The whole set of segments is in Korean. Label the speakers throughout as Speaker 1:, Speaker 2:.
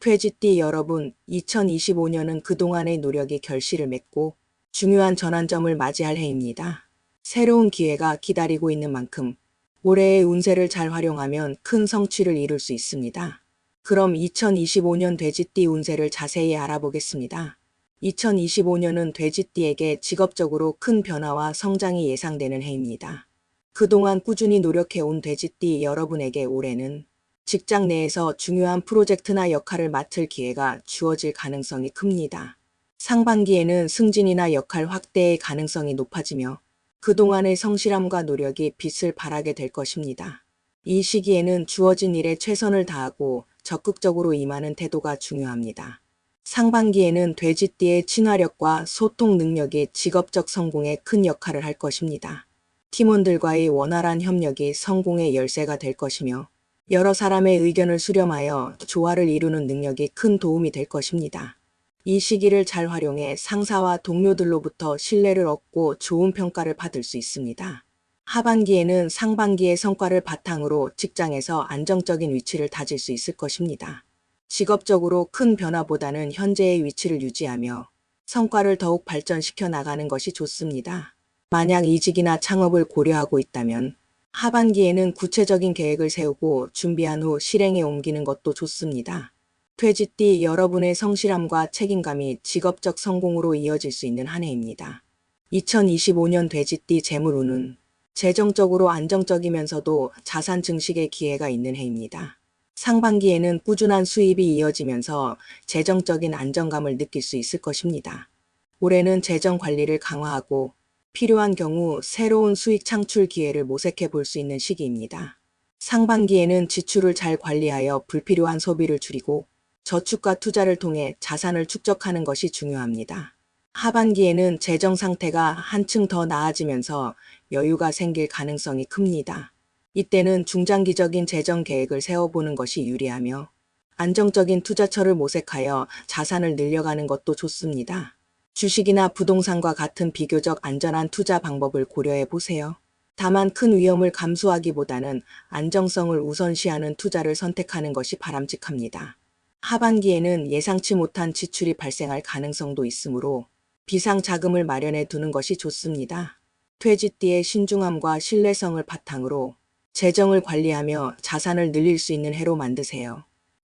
Speaker 1: 퇴직띠 여러분, 2025년은 그동안의 노력이 결실을 맺고 중요한 전환점을 맞이할 해입니다. 새로운 기회가 기다리고 있는 만큼 올해의 운세를 잘 활용하면 큰 성취를 이룰 수 있습니다. 그럼 2025년 돼지띠 운세를 자세히 알아보겠습니다. 2025년은 돼지띠에게 직업적으로 큰 변화와 성장이 예상되는 해입니다. 그동안 꾸준히 노력해온 돼지띠 여러분에게 올해는 직장 내에서 중요한 프로젝트나 역할을 맡을 기회가 주어질 가능성이 큽니다. 상반기에는 승진이나 역할 확대의 가능성이 높아지며 그동안의 성실함과 노력이 빛을 발하게 될 것입니다. 이 시기에는 주어진 일에 최선을 다하고 적극적으로 임하는 태도가 중요합니다. 상반기에는 돼지띠의 친화력과 소통 능력이 직업적 성공에 큰 역할을 할 것입니다. 팀원들과의 원활한 협력이 성공의 열쇠가 될 것이며 여러 사람의 의견을 수렴하여 조화를 이루는 능력이 큰 도움이 될 것입니다. 이 시기를 잘 활용해 상사와 동료들로부터 신뢰를 얻고 좋은 평가를 받을 수 있습니다. 하반기에는 상반기의 성과를 바탕으로 직장에서 안정적인 위치를 다질 수 있을 것입니다. 직업적으로 큰 변화보다는 현재의 위치를 유지하며 성과를 더욱 발전시켜 나가는 것이 좋습니다. 만약 이직이나 창업을 고려하고 있다면 하반기에는 구체적인 계획을 세우고 준비한 후 실행에 옮기는 것도 좋습니다. 퇴직띠 여러분의 성실함과 책임감이 직업적 성공으로 이어질 수 있는 한 해입니다. 2025년 돼지띠 재물운은 재정적으로 안정적이면서도 자산 증식의 기회가 있는 해입니다. 상반기에는 꾸준한 수입이 이어지면서 재정적인 안정감을 느낄 수 있을 것입니다. 올해는 재정 관리를 강화하고 필요한 경우 새로운 수익 창출 기회를 모색해 볼 수 있는 시기입니다. 상반기에는 지출을 잘 관리하여 불필요한 소비를 줄이고 저축과 투자를 통해 자산을 축적하는 것이 중요합니다. 하반기에는 재정 상태가 한층 더 나아지면서 여유가 생길 가능성이 큽니다. 이때는 중장기적인 재정 계획을 세워보는 것이 유리하며 안정적인 투자처를 모색하여 자산을 늘려가는 것도 좋습니다. 주식이나 부동산과 같은 비교적 안전한 투자 방법을 고려해 보세요. 다만 큰 위험을 감수하기보다는 안정성을 우선시하는 투자를 선택하는 것이 바람직합니다. 하반기에는 예상치 못한 지출이 발생할 가능성도 있으므로 비상 자금을 마련해 두는 것이 좋습니다. 퇴직뒤의 신중함과 신뢰성을 바탕으로 재정을 관리하며 자산을 늘릴 수 있는 해로 만드세요.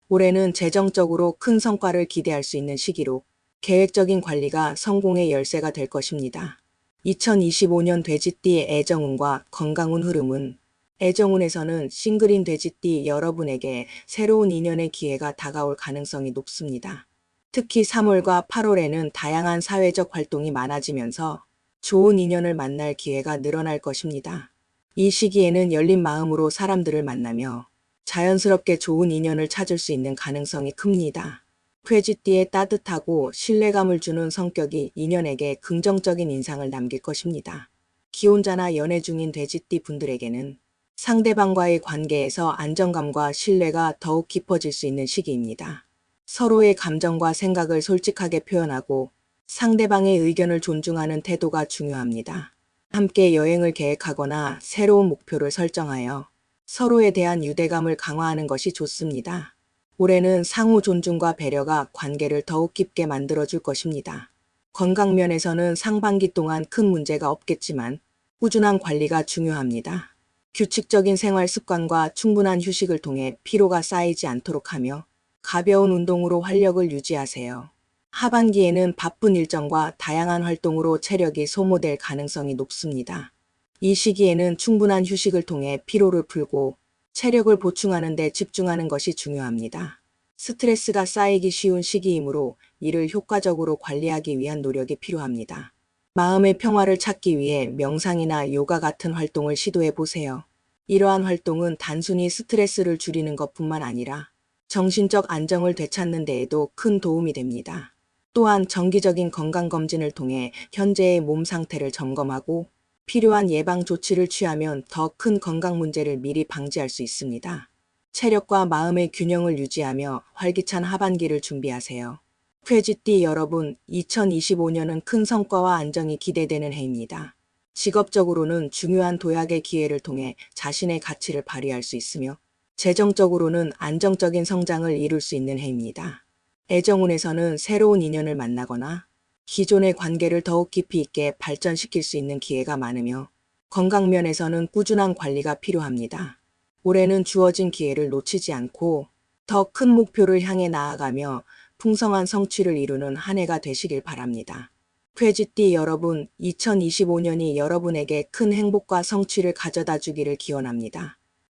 Speaker 1: 올해는 재정적으로 큰 성과를 기대할 수 있는 시기로 계획적인 관리가 성공의 열쇠가 될 것입니다. 2025년 돼지띠의 애정운과 건강운 흐름은 애정운에서는 싱글인 돼지띠 여러분에게 새로운 인연의 기회가 다가올 가능성이 높습니다. 특히 3월과 8월에는 다양한 사회적 활동이 많아지면서 좋은 인연을 만날 기회가 늘어날 것입니다. 이 시기에는 열린 마음으로 사람들을 만나며 자연스럽게 좋은 인연을 찾을 수 있는 가능성이 큽니다. 퇴지띠의 따뜻하고 신뢰감을 주는 성격이 인연에게 긍정적인 인상을 남길 것입니다. 기혼자나 연애 중인 돼지띠 분들에게는 상대방과의 관계에서 안정감과 신뢰가 더욱 깊어질 수 있는 시기입니다. 서로의 감정과 생각을 솔직하게 표현하고 상대방의 의견을 존중하는 태도가 중요합니다. 함께 여행을 계획하거나 새로운 목표를 설정하여 서로에 대한 유대감을 강화하는 것이 좋습니다. 올해는 상호 존중과 배려가 관계를 더욱 깊게 만들어줄 것입니다. 건강 면에서는 상반기 동안 큰 문제가 없겠지만 꾸준한 관리가 중요합니다. 규칙적인 생활 습관과 충분한 휴식을 통해 피로가 쌓이지 않도록 하며 가벼운 운동으로 활력을 유지하세요. 하반기에는 바쁜 일정과 다양한 활동으로 체력이 소모될 가능성이 높습니다. 이 시기에는 충분한 휴식을 통해 피로를 풀고 체력을 보충하는 데 집중하는 것이 중요합니다. 스트레스가 쌓이기 쉬운 시기이므로 이를 효과적으로 관리하기 위한 노력이 필요합니다. 마음의 평화를 찾기 위해 명상이나 요가 같은 활동을 시도해 보세요. 이러한 활동은 단순히 스트레스를 줄이는 것뿐만 아니라 정신적 안정을 되찾는 데에도 큰 도움이 됩니다. 또한 정기적인 건강검진을 통해 현재의 몸 상태를 점검하고 필요한 예방 조치를 취하면 더 큰 건강 문제를 미리 방지할 수 있습니다. 체력과 마음의 균형을 유지하며 활기찬 하반기를 준비하세요. 퇴지띠 여러분, 2025년은 큰 성과와 안정이 기대되는 해입니다. 직업적으로는 중요한 도약의 기회를 통해 자신의 가치를 발휘할 수 있으며 재정적으로는 안정적인 성장을 이룰 수 있는 해입니다. 애정운에서는 새로운 인연을 만나거나 기존의 관계를 더욱 깊이 있게 발전시킬 수 있는 기회가 많으며 건강면에서는 꾸준한 관리가 필요합니다. 올해는 주어진 기회를 놓치지 않고 더 큰 목표를 향해 나아가며 풍성한 성취를 이루는 한 해가 되시길 바랍니다. 쾌쥐띠 여러분, 2025년이 여러분에게 큰 행복과 성취를 가져다 주기를 기원합니다.